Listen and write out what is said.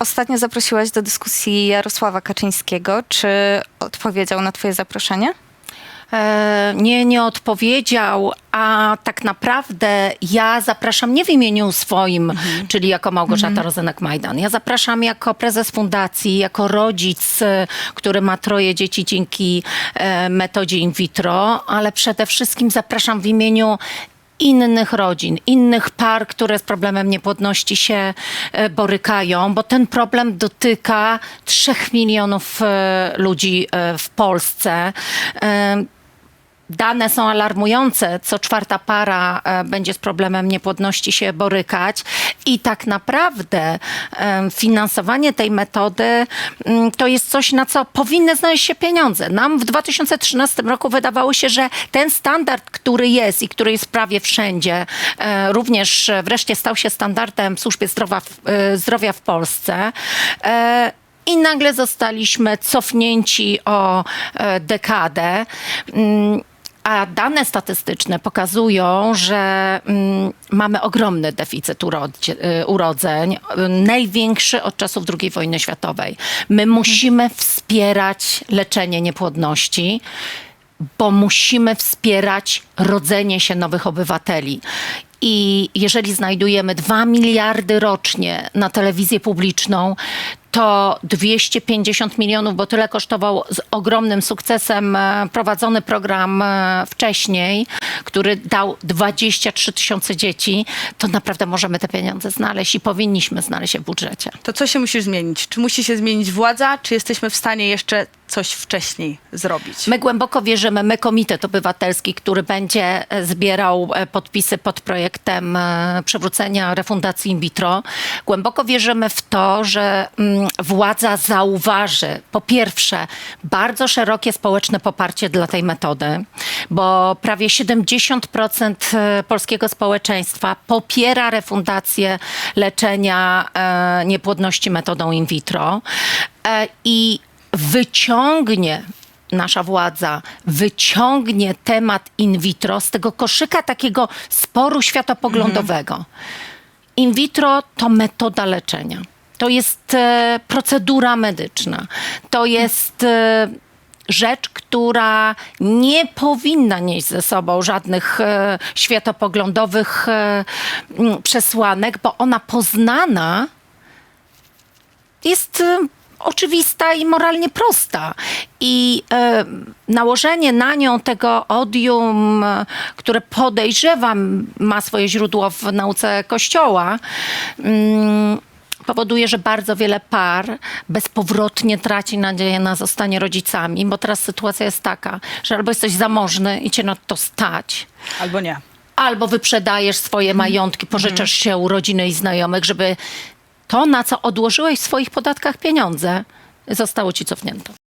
ostatnio zaprosiłaś do dyskusji Jarosława Kaczyńskiego. Czy odpowiedział na twoje zaproszenie? E, nie, nie odpowiedział, a tak naprawdę ja zapraszam nie w imieniu swoim, czyli jako Małgorzata Rozenek-Majdan. Ja zapraszam jako prezes fundacji, jako rodzic, e, który ma troje dzieci dzięki e, metodzie in vitro, ale przede wszystkim zapraszam w imieniu innych rodzin, innych par, które z problemem niepłodności się e, borykają, bo ten problem dotyka trzech milionów e, ludzi e, w Polsce. E, Dane są alarmujące. Co czwarta para e, będzie z problemem niepłodności się borykać. I tak naprawdę em, finansowanie tej metody mm, to jest coś, na co powinny znaleźć się pieniądze. Nam w 2013 roku wydawało się, że ten standard, który jest i który jest prawie wszędzie, e, również e, wreszcie stał się standardem w służbie zdrowia w, e, zdrowia w Polsce. E, i nagle zostaliśmy cofnięci o e, dekadę. A dane statystyczne pokazują, że mm, mamy ogromny deficyt urodzie, y, urodzeń, y, największy od czasów II wojny światowej. My musimy wspierać leczenie niepłodności bo musimy wspierać rodzenie się nowych obywateli. I jeżeli znajdujemy 2 miliardy rocznie na telewizję publiczną, to 250 milionów, bo tyle kosztował z ogromnym sukcesem e, prowadzony program e, wcześniej, który dał 23 tysiące dzieci, to naprawdę możemy te pieniądze znaleźć i powinniśmy znaleźć je w budżecie. To co się musi zmienić? Czy musi się zmienić władza, czy jesteśmy w stanie jeszcze coś wcześniej zrobić? My głęboko wierzymy, my Komitet Obywatelski, który będzie e, zbierał e, podpisy pod projektem e, przywrócenia refundacji in vitro, głęboko wierzymy w to, że mm, władza zauważy po pierwsze bardzo szerokie społeczne poparcie dla tej metody, bo prawie 70% e, polskiego społeczeństwa popiera refundację leczenia niepłodności metodą in vitro i wyciągnie nasza władza wyciągnie temat in vitro z tego koszyka takiego sporu światopoglądowego. In vitro to metoda leczenia. To jest e, procedura medyczna. To jest e, rzecz, która nie powinna nieść ze sobą żadnych e, światopoglądowych e, m, przesłanek, bo ona poznana jest y, oczywista i moralnie prosta. I e, nałożenie na nią tego odium, które podejrzewam ma swoje źródło w nauce Kościoła, mm, powoduje, że bardzo wiele par bezpowrotnie traci nadzieję na zostanie rodzicami, bo teraz sytuacja jest taka, że albo jesteś zamożny i cię na to stać, Albo nie. albo wyprzedajesz swoje majątki, pożyczasz się u rodziny i znajomych, żeby to, na co odłożyłeś w swoich podatkach pieniądze, zostało ci cofnięte.